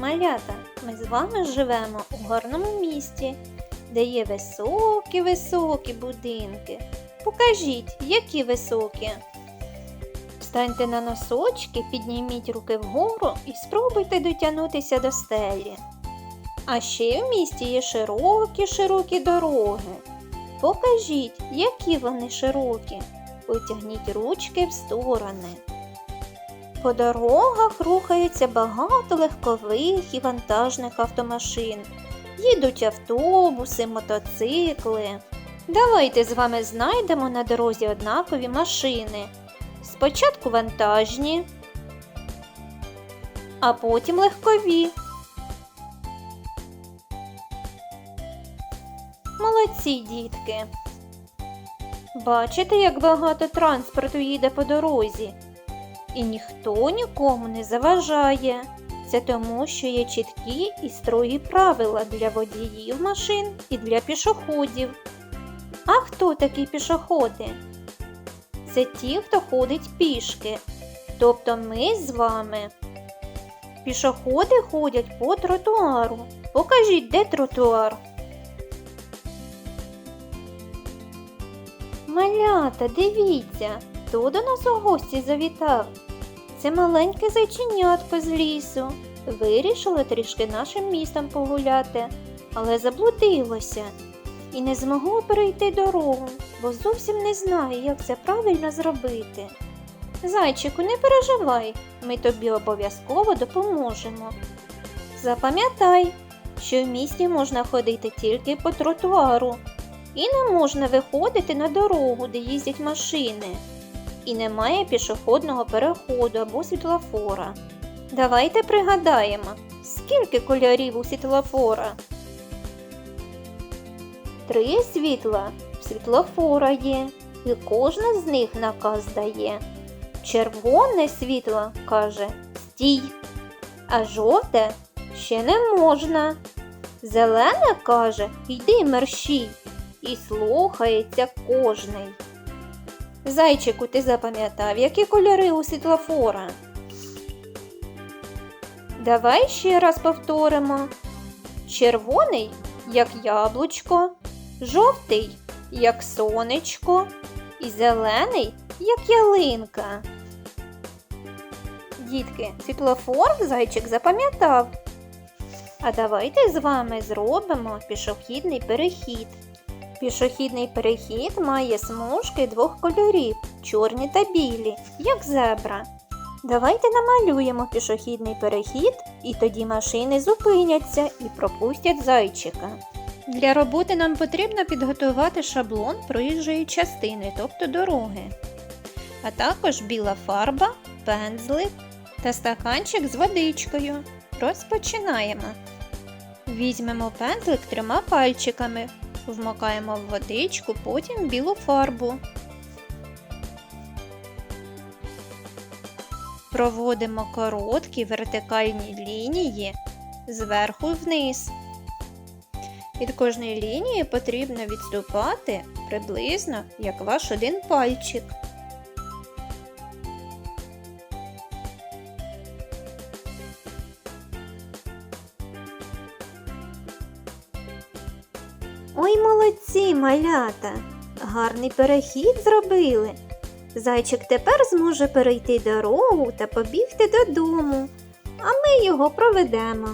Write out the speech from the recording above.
Малята, ми з вами живемо у гарному місті, де є високі-високі будинки. Покажіть, які високі. Встаньте на носочки, підніміть руки вгору і спробуйте дотягнутися до стелі. А ще в місті є широкі-широкі дороги. Покажіть, які вони широкі. Потягніть ручки в сторони. По дорогах рухається багато легкових і вантажних автомашин. Їдуть автобуси, мотоцикли. Давайте з вами знайдемо на дорозі однакові машини. Спочатку вантажні, а потім легкові. Молодці, дітки. Бачите, як багато транспорту їде по дорозі. І ніхто нікому не заважає. Це тому, що є чіткі і строгі правила для водіїв машин і для пішоходів. А хто такі пішоходи? Це ті, хто ходить пішки. Тобто ми з вами. Пішоходи ходять по тротуару. Покажіть, де тротуар. Малята, дивіться, хто до нас у гості завітав. Це маленьке зайченятко з лісу. Вирішило трішки нашим містом погуляти, але заблудилося і не змогло перейти дорогу, бо зовсім не знає, як це правильно зробити. Зайчику, не переживай, ми тобі обов'язково допоможемо. Запам'ятай, що в місті можна ходити тільки по тротуару, і не можна виходити на дорогу, де їздять машини, і немає пішохідного переходу або світлофора. Давайте пригадаємо, скільки кольорів у світлофора. Три світла в світлофора є, і кожна з них наказ дає. Червоне світло каже стій, а жовте ще не можна. Зелене каже йди мерщій, і слухається кожний. Зайчику, ти запам'ятав, які кольори у світлофора? Давай ще раз повторимо. Червоний, як яблучко, жовтий, як сонечко, і зелений, як ялинка. Дітки, світлофор зайчик запам'ятав. А давайте з вами зробимо пішохідний перехід. Пішохідний перехід має смужки двох кольорів чорні та білі, як зебра. Давайте намалюємо пішохідний перехід, і тоді машини зупиняться і пропустять зайчика. Для роботи нам потрібно підготувати шаблон проїжджої частини, тобто дороги, а також біла фарба, пензлик та стаканчик з водичкою. Розпочинаємо. Візьмемо пензлик трьома пальчиками, вмокаємо в водичку, потім білу фарбу. Проводимо короткі вертикальні лінії зверху вниз. Від кожної лінії потрібно відступати приблизно як ваш один пальчик. Ой, молодці, малята! Гарний перехід зробили. Зайчик тепер зможе перейти дорогу та побігти додому, а ми його проведемо.